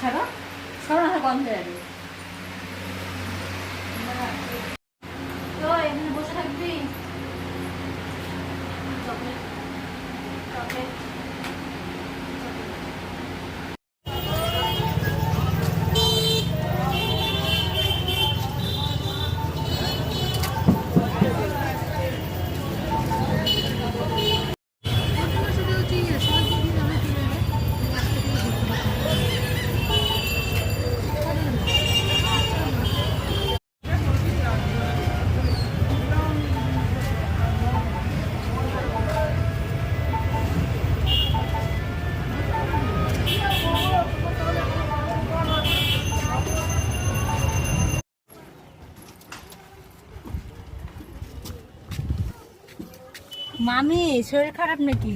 ছাড়া সরানো গন্ধ তো বসে থাকবি? মামি শরীর খারাপ নাকি?